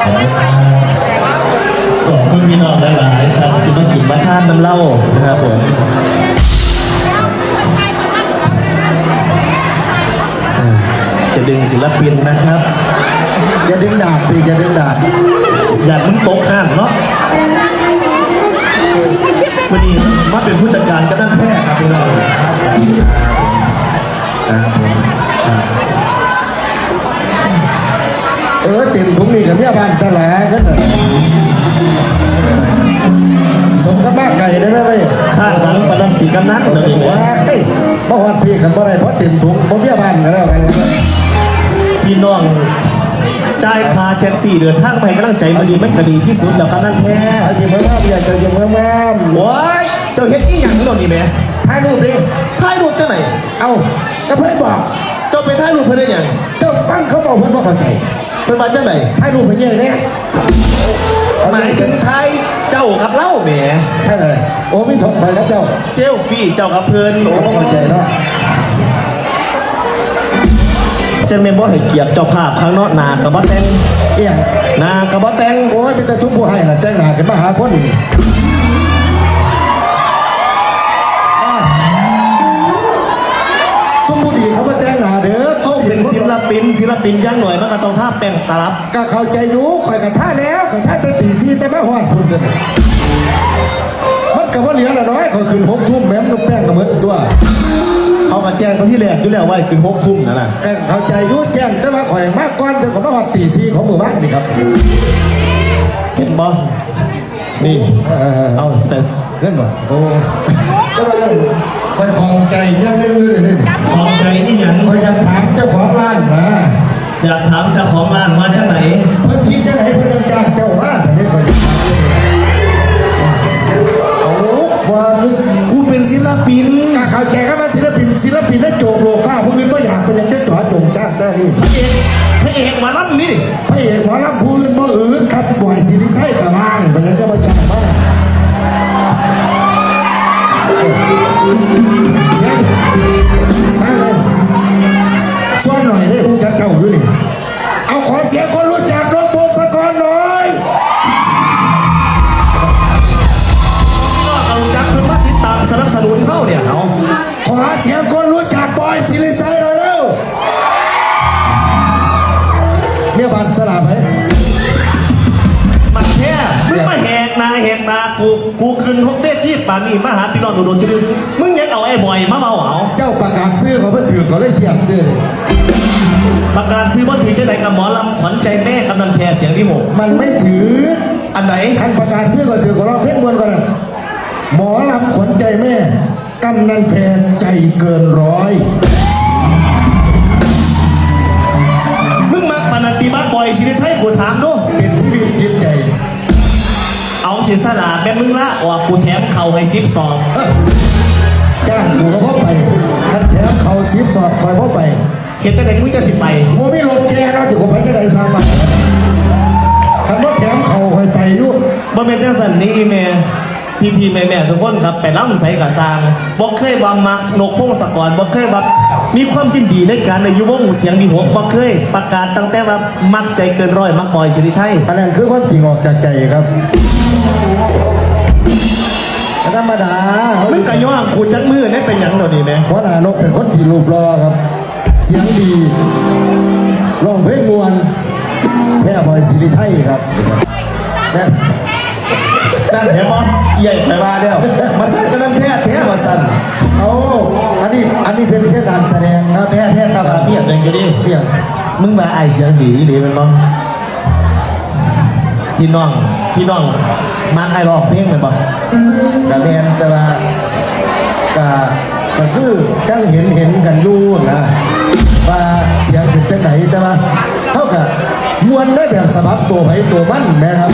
ขอบคุณครับขอบคุณพี่น้องหลายๆครับที่มากินมาทานน้ำเหล้านะครับผมอ่าจะดึงศิลปินนะครับอย่าดึงดาบสิอย่าดึงดาบอย่ามึงตกห้างเนาะวันนี้มาเป็นผู้จัดการกำนันแพร่ครับพี่น้องครับผมครับ ออเต็มถุงนี่กับเมียบ้านตะแหลกันน่ะสมกับมากไก่ได้ไหมเว้ยข้างหลังประดันตีกำนันเลยว้ายบ่ฮอดพี่กันบ่ได้เพราะเต็มถุงบ่เมียบ้านกันแล้วกันพี่น้องจ่ายค่าแท็กซี่เดินทางไปกำลังใจมันดีไม่คดีที่สุดแล้วกำนันแพร่เอาจิเมื่อมาเบียดเจ้าจิเมื่อมาว้ายเจ้าเฮ็ดอีหยังเหล่านี้แหม่ถ่ายรูปดิถ่ายรูปจังไหนเอาก็เพิ่นบอกเจ้าไปถ่ายรูปเพื่อนได้หยังเจ้าฟังเขาบอกเพิ่นบ่เข้าใจ เพื่อนมาจังไหนถ่ายรูปไปเยอะเนี่ยหมายถึงไทยเจ้ากับเล่าแหมถ่ายอะไรโอ้มีสองฝ่ายครับเจ้าเซลฟี่เจ้ากับเพื่อนโอ้บ่เข้าใจเนาะจะเมนบ่ให้เกียรติเจ้าภาพข้างนอกนากับบ่แต่งเอียงนากับบ่แต่งโอ้ยเป็นแต่ชุบผู้ให้ล่ะแต่งหน้าขึ้นมาหาคนอะชุบผู้ดีเขามาแต่งหน้าเด้อ เขาเป็นศิลปินศิลปินอย่างหน่อยมันก็ต้องท่าแป้งตาลับก็เข้าใจอยู่ข่อยกับท่าแล้วข่อยท่าแต่ตีซีแต่ไม่ฮอดพุ่นเด้อมันก็บ่เหลือละน้อยข่อยขึ้นหกทุ่มแม่มนกแป้งก็เหมือนตัวเขาก็แจ้งเขาที่แรกอยู่แล้วว่าให้ขึ้นหกทุ่มนั่นน่ะก็เข้าใจอยู่แจ้งแต่ว่าข่อยมากกว่าแต่ข่อยมาฮอดตีซีของมื้อวานนี่ครับเห็นบ่นี่เออเอาแต่เงินบ่โอ้ก็ว่า ข่อยของใจอย่างหนึงเลยนี่ของใจนี่หยังข่อยอยากถามเจ้าของร้านนะอยากถามเจ้าของร้านมาจากไหนเพิ่นคิดจังไหนเพิ่นจะจ้างเจ้ามาแต่นี่ข่อยโอ้ว่าคือกูเป็นศิลปินก็เข้าใจครับว่าศิลปินศิลปินได้โจกโลฟ้าผู้อื่นบ่อยากเป็นอย่างจะจ่อจงจ้างได้นี่พระเอกพระเอกมารับนี่ดิพระเอกหมอลำ เนี่ยบัตรสลับไหมมันแค่มึงมาแหกหนาแหกหนากูกูขึ้นฮกเต้ที่ป่านนี้มาหาพี่น้องโดนๆจะดึงมึงยังเอาไอ้บอยมาเมาเอาเจ้าประกาศซื้อเขาเพื่อถือเขาเลยเฉียบซื้อเลยประกาศซื้อว่าถือจะไหนกับหมอลำขวัญใจแม่คำนันแพรเสียงที่หกมันไม่ถืออันไหนคันประกาศซื้อก็ถือของเราเพชรมวนก่อนนะหมอลำขวัญใจแม่กำนันแพรใจเกินร้อย สียสละแม่มึงละออกกูแถมเข่าให้ซิปสองเอ้อจ้างกูก็พ่อไปคันแถมเขาซีบสอบคอยพ่อไปเห็นจังไหนมึงจะสิไปโมมีรถแกเนาะที่ผมไปจะได้สามารถคันว่าแถมเขาคอยไปอยู่บ่เป็นจังสันนี่แม่ พี่พี่ๆแม่แม่ๆทุกคนครับไปล่ำใสกับสร้างบ่เคยว่ามักนกพงศกรบ่เคยว่ามีความยินดีในการในยุวงเสียงดีหกบ่เคยประกาศตั้งแต่ว่ามักใจเกินร้อยมักบอยสิริชัยอันนั้นคือความจริงออกจากใจครับธรรมดามึงก็ย่องกูจักมือนี่เป็นหยังเดี๋ยวนี้แม่เพราะนานกเป็นคนที่รูปรอครับ เสียงดีร้องเพลงมวนแท่บอยสิริไทยครับ ใหญ่ไข่มาแล้วมาสั่นกันนั้นแพทย์แท้มาสั่นเอาอันนี้อันนี้เป็นแค่การแสดงครับแพทย์แท้ตาบาเมียดเลยก็ดิเนี่ยมึงมาไอเสียงดีหรือเป็นบ่พี่น้องพี่น้องมักไอร้องเพลงไหมบ่กะแมนแต่ว่ากะก็คือจังเห็นเห็นกันอยู่นะว่าเสียงเป็นจังไหนแต่ว่าเท่ากับมวนได้แบบสบับตัวไผตัวมันนะครับ